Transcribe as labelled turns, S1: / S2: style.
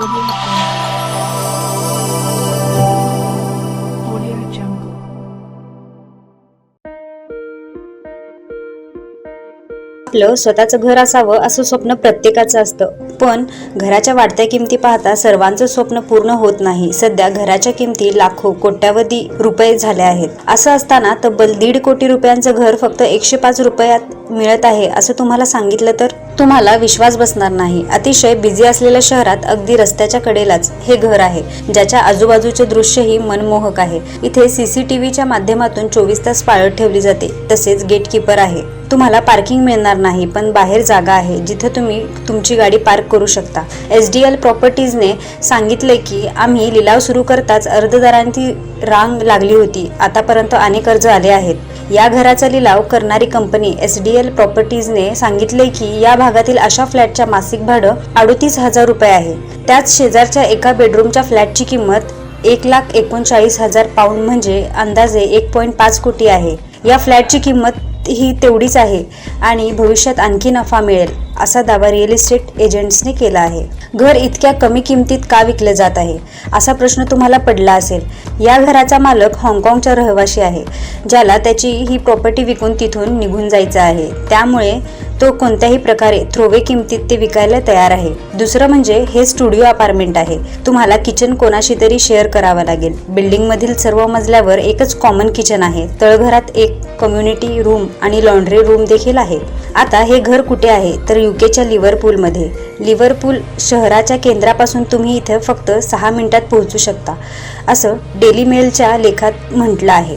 S1: Woodland
S2: आपलं स्वतःचं घर असावं असं स्वप्न प्रत्येकाचं असतं. पण घराच्या वाढत्या किमती पाहता सर्वांचं स्वप्न पूर्ण होत नाही. सध्या घराच्या किमती लाखो कोट्यावधी रुपये झाल्या आहेत. असं असताना तब्बल दीड कोटी रुपयांचं घर फक्त एकशे पाच रुपयात मिळत आहे असं तुम्हाला सांगितलं तर? तुम्हाला विश्वास बसणार नाही. अतिशय बिझी असलेल्या शहरात अगदी रस्त्याच्या कडेलाच हे घर आहे ज्याच्या आजूबाजूचे दृश्यही मनमोहक आहे. इथे सीसीटीव्हीच्या माध्यमातून चोवीस तास पाळत ठेवली जाते तसेच गेटकीपर आहे. तुम्हाला पार्किंग मिळणार नाही पण बाहेर जागा आहे जिथे तुम्ही तुमची गाडी पार्क करू शकता. एस डी एल प्रॉपर्टीजने सांगितले की आम्ही लिलाव सुरू करताच अर्जदारांची रांग लागली होती. आतापर्यंत अनेक अर्ज आले आहेत. या घराचा लिलाव करणारी कंपनी एस डी एल प्रॉपर्टीजने सांगितले की या भागातील अशा फ्लॅटच्या मासिक भाडं अडोतीस हजार रुपये आहे. त्याच शेजारच्या एका बेडरूमच्या फ्लॅटची किंमत एक लाख एकोणचाळीस हजार पाऊंड म्हणजे अंदाजे एक पॉईंट पाच कोटी आहे. या फ्लॅटची किंमत ही तेवढीच आहे आणि भविष्यात आणखी नफा मिळेल असा दावा रिअल इस्टेट एजंट्सने केला आहे. घर इतक्या कमी किमतीत का विकलं जात आहे असा प्रश्न तुम्हाला पडला असेल. या घराचा मालक हाँगकाँगचा रहिवाशी आहे ज्याला त्याची ही प्रॉपर्टी विकून तिथून निघून जायचं आहे. त्यामुळे तो कोणत्याही प्रकारे थ्रोवे किमतीत ते विकायला तयार आहे. दुसरं म्हणजे हे स्टुडिओ अपार्टमेंट आहे. तुम्हाला किचन कोणाशी तरी शेअर करावं लागेल. बिल्डिंग मधील सर्व मजल्यावर एकच कॉमन किचन आहे. तळघरात एक कम्युनिटी रूम आणि लॉन्ड्री रूम देखील आहे. आता हे घर कुठे आहे? तर युकेच्या लिव्हरपूलमध्ये. लिव्हरपूल शहराच्या केंद्रापासून तुम्ही इथे फक्त सहा मिनिटात पोहोचू शकता असं डेली मेलच्या लेखात म्हटलं आहे.